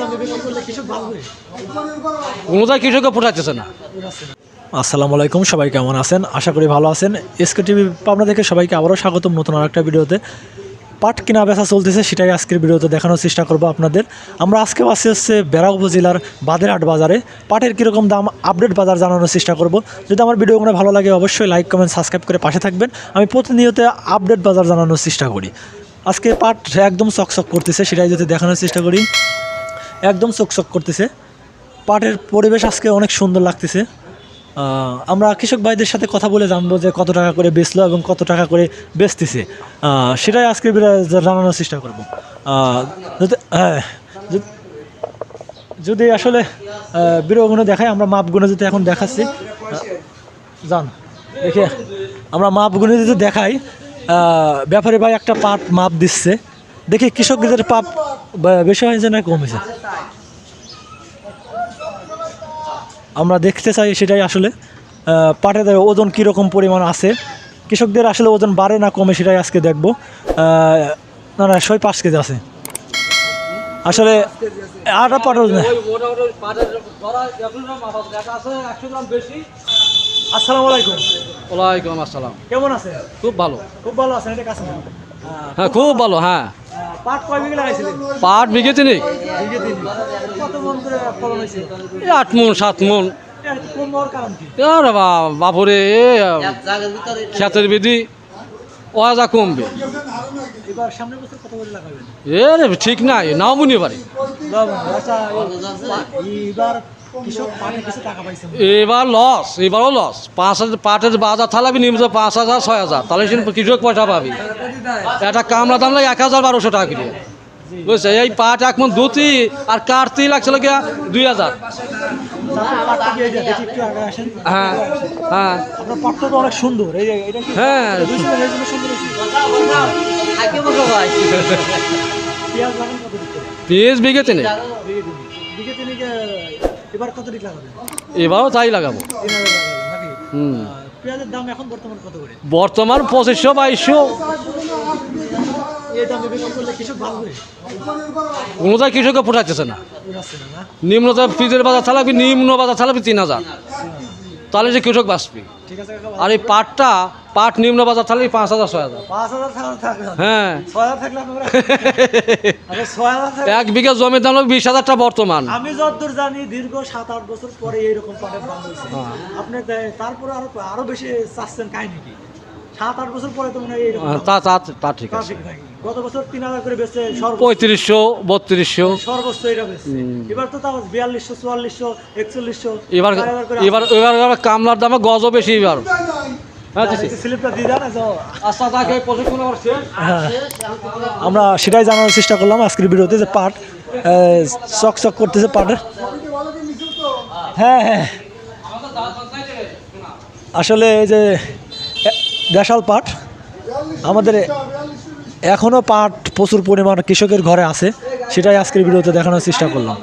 দামে কৃষককে পোষাইতেছে না। আসসালামু আলাইকুম, সবাই কেমন আছেন? আশা করি ভালো আছেন। এসকে টিভি পাবনা থেকে সবাইকে আবারও স্বাগতম নতুন আর একটা ভিডিওতে। পাট কিনা বেচা চলতেছে, সেটাই আজকের ভিডিওতে দেখানোর চেষ্টা করব আপনাদের। আমরা আজকে আসছি হচ্ছে বেড়া উপজেলার বাদেরহাট বাজারে। পাটের কীরকম দাম আপডেট বাজার জানানোর চেষ্টা করব। যদি আমার ভিডিওগুলো ভালো লাগে, অবশ্যই লাইক, কমেন্ট, সাবস্ক্রাইব করে পাশে থাকবেন। আমি প্রতিনিয়ত আপডেট বাজার জানানোর চেষ্টা করি। আজকে পাট একদম চকচক করতেছে, সেটাই যদি দেখানোর চেষ্টা করি। একদম চকচক করতেছে। পাটের পরিবেশ আজকে অনেক সুন্দর লাগতেছে। আমরা কৃষক ভাইদের সাথে কথা বলে জানব যে কত টাকা করে বেচলো এবং কত টাকা করে বেচতেছে। সেটাই আজকে জানানোর চেষ্টা করব। যদি হ্যাঁ যদি- আসলে বিরোগুলো দেখায় আমরা মাপগুলো যদি এখন দেখাচ্ছি যান, দেখে আমরা মাপগুলো যদি দেখাই ব্যাপারে ভাই একটা পাট মাপ দিচ্ছে। দেখি কৃষকদের পাপ বেশি হয়েছে না কমেছে আমরা দেখতে চাই সেটাই আসলে পাটের ওজন কীরকম পরিমাণ আছে কৃষকদের আসলে ওজন বাড়ে না কমে সেটাই আজকে দেখব। না না ছয় পাঁচ কেজি আছে। আসলে আটা পাট ওজন আসসালামু আলাইকুম। ওয়ালাইকুম আসসালাম। কেমন আছে খুব ভালো। খুব ভালো আছেন এটা কাছে হ্যাঁ খুব ভালো হ্যাঁ। পাট বিঘে তিনি? আট মন সাত মন। আর বা- বাপুরে এ ক্ষেতের বিধি ওয়াজা কমবে। এ ঠিক নাই নাও পারে এবার লস এবারও লস পাঁচ হাজার পাটের বাজার থালাবি নিমছে পাঁচ হাজার ছয় হাজার। তাহলে কৃষক পয়সা পাবি। একটা কামলা দাম লাগে এক হাজার বারোশো টাকা কিনে বুঝছে? এই পাট এখন দুতি আর কাটতেই লাগছিল গিয়া দুই হাজার। কি হ্যাঁ হ্যাঁ। অনেক সুন্দর। কি হ্যাঁ। পেঁয়াজ তিনে বিঘে তিনে এবার কত দিক লাগাবেন এবারও তাই লাগাবো। হুম। পেঁয়াজের দাম এখন বর্তমান কত করে? বর্তমান পঁচিশশো বাইশশো। কোনো তাই কৃষককে পোষাইতেছে না। বুঝাচ্ছে না না? নিম্নতা পিজের বাজার চালাবি নিম্ন বাজার চালাবি তিন হাজার? তাহলে যে কৃষক বাঁচবি। আর এই পাটটা পাট নিম্ন বাজার থাকলে পাঁচ হাজার ছয় হাজার। হ্যাঁ। এক বিঘা জমির দাম বিশ হাজারটা বর্তমান। আমি যতদূর জানি দীর্ঘ সাত আট বছর পরে এইরকম পাটের দাম হয়েছে। হ্যাঁ। আপনি তারপরে আরও আরও বেশি চাচ্ছেন কাহিনী কি? সাত আট বছর পরে তো মনে হয় তা তা তা ঠিক আছে। গত বছর তিন হাজার করে বেচছে পঁয়ত্রিশশো বত্রিশশো। সর্বোচ্চ এটা বেচছে। এবার তো তাও বিয়াল্লিশশো চুয়াল্লিশশো একচল্লিশশো এবার এবার এবার কামলার দামে গজও বেশি এবার। হ্যাঁ স্লিপটা দিয়ে দেন আচ্ছা। আচ্ছা হ্যাঁ। আমরা সেটাই জানার চেষ্টা করলাম আজকের ভিডিওতে যে পাট আহ, চক চক করতেছে পাটের। হ্যাঁ হ্যাঁ। আসলে এই যে দেশাল পাট। আমাদের এখনও পাট প্রচুর পরিমাণ কৃষকের ঘরে আছে। সেটাই আজকের ভিডিওতে দেখানোর চেষ্টা করলাম।